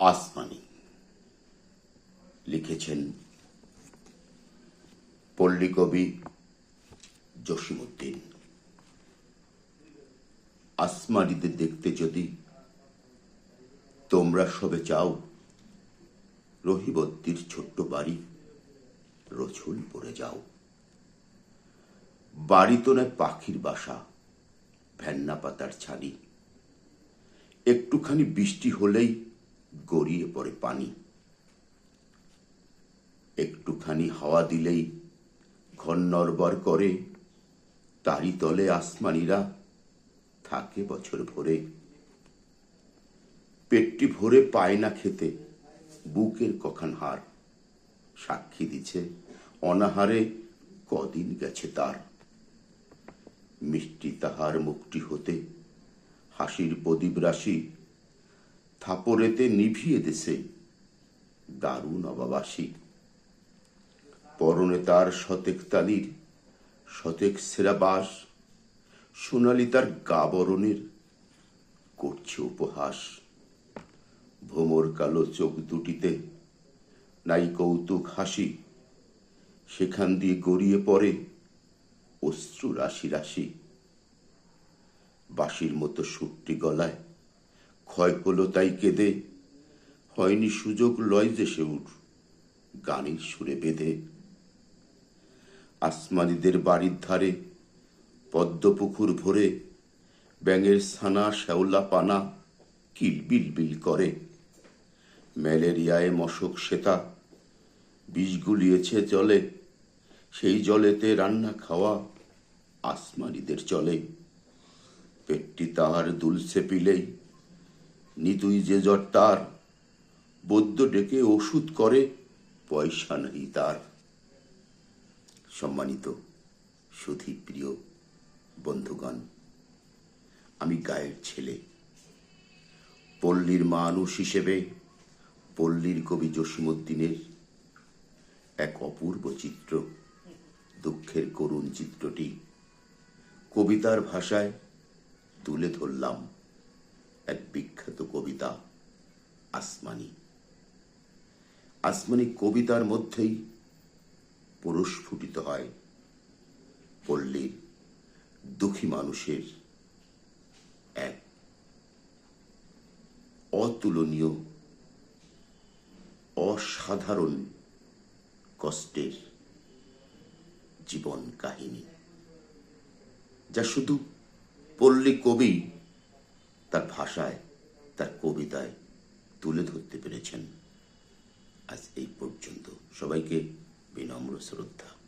আসমানি লিখেছেন পল্লী কবি জসিমুদ্দিন আসমানিদের দেখতে যদি তোমরা সবে চাও, রহিবদ্দির ছোট্ট বাড়ি রছুল পড়ে যাও। বাড়ি তো নয়, পাখির বাসা ভ্যান্না পাতার ছানি। একটুখানি বৃষ্টি হলেই গড়িয়ে পড়ে পানি। একটুখানি হাওয়া দিলেই ঘর নড়বড় করে তারি তলে আসমানিরা থাকে বছর ভরে। পেটটি ভরে পায় না খেতে, বুকের কখান হার? সাক্ষী দিছে, অনাহারে কদিন গেছে তার। মিষ্টি তাহার মুখটি হতে, হাসির প্রদীপ রাশি থাপরেতে নিভিয়ে দেশে দারুণ অবাবাসী পরনে তার শতেক তালির, শতেক সেরা বাস সোনালি তার গাবরণের করছে উপহাস। ভোমর কালো চোখ দুটিতে নাই কৌতুক হাসি, সেখান দিয়ে গড়িয়ে পড়ে অশ্রু রাশি রাশি। বাঁশির মতো সুরটি গলায় ক্ষয় হলো তাই কেঁদে, হয়নি সুযোগ লয় যে সে উঠ গানের সুরে বেঁধে। আসমানিদের বাড়ির ধারে, পদ্মপুকুর ভরে, ব্যাঙের ছানা শ্যাওলা পানা কিলবিল বিল করে। ম্যালেরিয়ায় মশক শ্বেতা বিষ গুলিয়েছে জলে, সেই জলেতে রান্না খাওয়া আসমানিদের চলে। পেটটি তাহার দুলছে পিলেই নিতুই যে জ্বর তার, বৈদ্য ডেকে ওষুধ করে, পয়সা নেই তার। সম্মানিত সুধী প্রিয় বন্ধুগণ, আমি গায়ের ছেলে। পল্লীর মানুষ হিসেবে পল্লীর কবি জসিমুদ্দিনের এক অপূর্ব চিত্র, দুঃখের করুণ চিত্রটি কবিতার ভাষায় তুলে ধরলাম। এক বিখ্যাত কবিতা, আসমানি। আসমানি কবিতার মধ্যেই পুরস্ফুটিত হয়। পল্লীর দুঃখী মানুষের এক অতুলনীয়, অসাধারণ কষ্টের জীবন কাহিনী, যা শুধু পল্লী কবি তার ভাষায় তার কবিতায় তুলে ধরতে পেরেছেন। আজ এই পর্যন্ত সবাইকে বিনম্র শ্রদ্ধা।